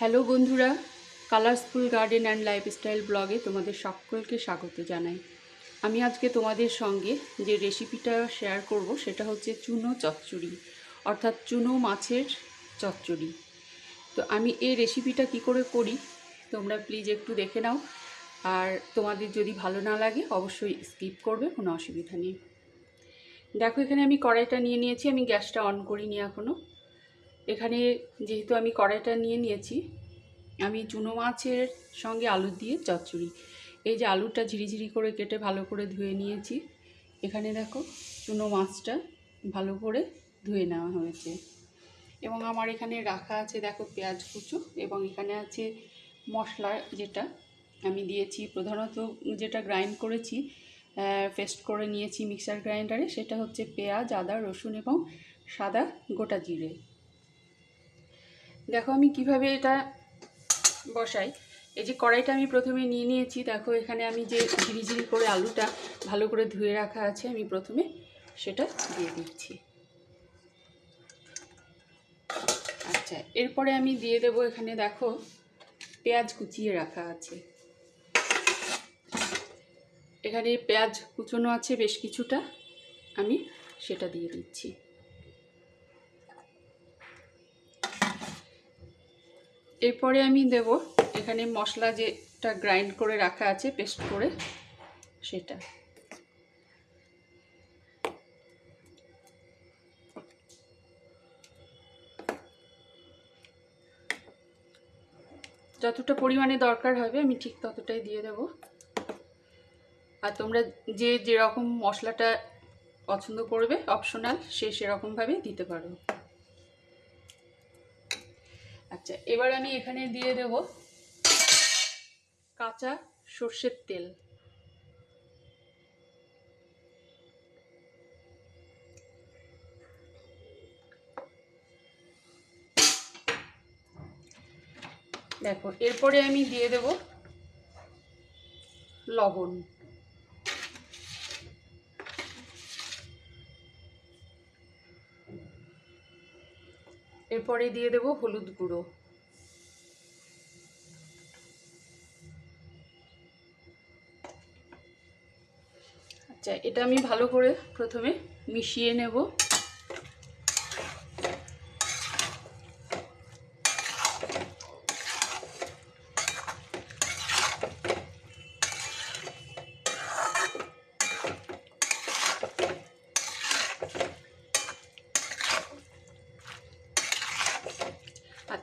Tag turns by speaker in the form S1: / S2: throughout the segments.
S1: Hello বন্ধুরা কালারসফুল garden and lifestyle ব্লগে তোমাদের সকলকে স্বাগত জানাই। আমি আজকে তোমাদের সঙ্গে যে রেসিপিটা শেয়ার করব, সেটা হচ্ছে চুনো চচ্চড়ি, অর্থাৎ চুনো মাছের চচ্চড়ি। তো আমি এই রেসিপিটা কি করে করি, তোমরা প্লিজ একটু দেখে নাও। আর তোমাদের যদি ভালো না লাগে, অবশ্যই স্কিপ করবে, কোনো অসুবিধা নেই। দেখো, এখানে আমি কড়াইটা নিয়ে নিয়েছি, আমি গ্যাসটা অন করিনি এখনও এখানে যেহেতু আমি কড়াইটা নিয়ে নিয়েছি, আমি চুনো মাছের সঙ্গে আলু দিয়ে চচ্চড়ি। এই যে আলুটা ঝিরিঝিরি করে কেটে ভালো করে ধুয়ে নিয়েছি, এখানে দেখো চুনো মাছটা ভালো করে ধুয়ে নেওয়া হয়েছে। এবং আমার এখানে রাখা আছে দেখো পেঁয়াজ কুচো, এবং এখানে আছে মশলা যেটা আমি দিয়েছি। প্রধানত যেটা গ্রাইন্ড করেছি পেস্ট করে নিয়েছি মিক্সার গ্রাইন্ডারে, সেটা হচ্ছে পেঁয়াজ, আদা, রসুন এবং সাদা গোটা জিরে। দেখো আমি কীভাবে এটা বসাই। এই যে কড়াইটা আমি প্রথমে নিয়ে নিয়েছি, দেখো এখানে আমি যে ঝিরিঝিরি করে আলুটা ভালো করে ধুয়ে রাখা আছে, আমি প্রথমে সেটা দিয়ে দিচ্ছি। আচ্ছা এরপরে আমি দিয়ে দেব এখানে দেখো পেঁয়াজ কুচিয়ে রাখা আছে। এখানে পেঁয়াজ কুচোনো আছে বেশ কিছুটা, আমি সেটা দিয়ে দিচ্ছি। এরপরে আমি দেব এখানে মশলা যেটা গ্রাইন্ড করে রাখা আছে, পেস্ট করে, সেটা। যতটা পরিমাণে দরকার হবে, আমি ঠিক ততটাই দিয়ে দেব। আর তোমরা যে যেরকম মশলাটা পছন্দ করবে অপশনাল সে সেরকমভাবে দিতে পারো। আচ্ছা এবার আমি এখানে দিয়ে দেব কাঁচা সর্ষের তেল। দেখো, এরপরে আমি দিয়ে দেব লবণ। এরপরে দিয়ে দেব হলুদ গুঁড়ো। আচ্ছা এটা আমি ভালো করে প্রথমে মিশিয়ে নেব।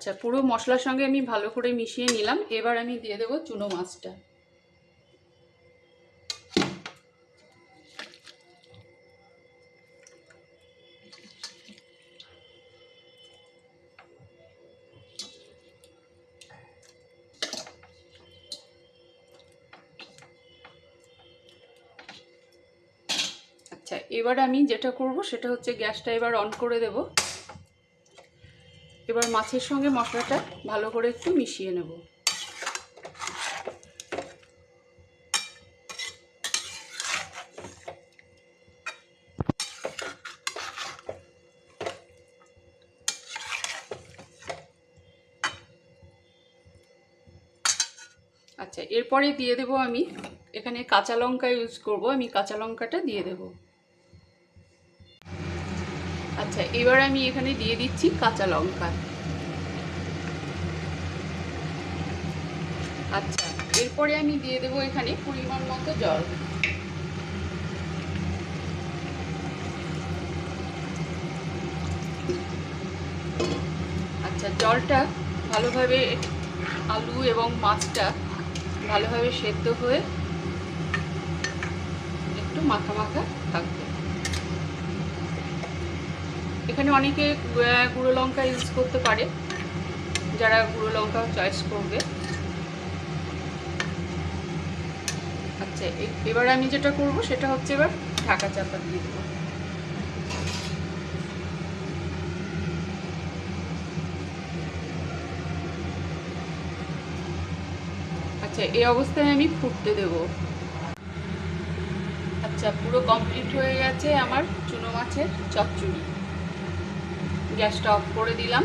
S1: আচ্ছা পুরো মশলার সঙ্গে আমি ভালো করে মিশিয়ে নিলাম। এবার আমি দিয়ে দেবো চুনো মাছটা। আচ্ছা এবার আমি যেটা করব সেটা হচ্ছে গ্যাসটা এবার অন করে দেব। এবার মাছের সঙ্গে মশলাটা ভালো করে একটু মিশিয়ে নেব। আচ্ছা এরপরে দিয়ে দেব আমি এখানে কাঁচা লঙ্কা ইউজ করব, আমি কাঁচা লঙ্কাটা দিয়ে দেব। আচ্ছা এবার আমি এখানে দিয়ে দিচ্ছি কাঁচা লঙ্কা। আচ্ছা এরপরে আমি দিয়ে দেব এখানে পরিমাণ মতো জল। আচ্ছা জলটা ভালোভাবে আলু এবং মাছটা ভালোভাবে সেদ্ধ হয়ে একটু মাখা মাখা থাকবে। এখানে অনেকে গুঁড়ো লঙ্কা ইউজ করতে পারে। যারা গুঁড়ো লঙ্কা চয়েস করবে। আচ্ছা এবার আমি যেটা করব সেটা হচ্ছে এবার ঢাকা চাপা দিয়ে দেবো। আচ্ছা এই অবস্থায় আমি ফুটতে দেব। আচ্ছা পুরো কমপ্লিট হয়ে গেছে আমার চুনো মাছের চচ্চড়ি। গ্যাসটা অফ করে দিলাম।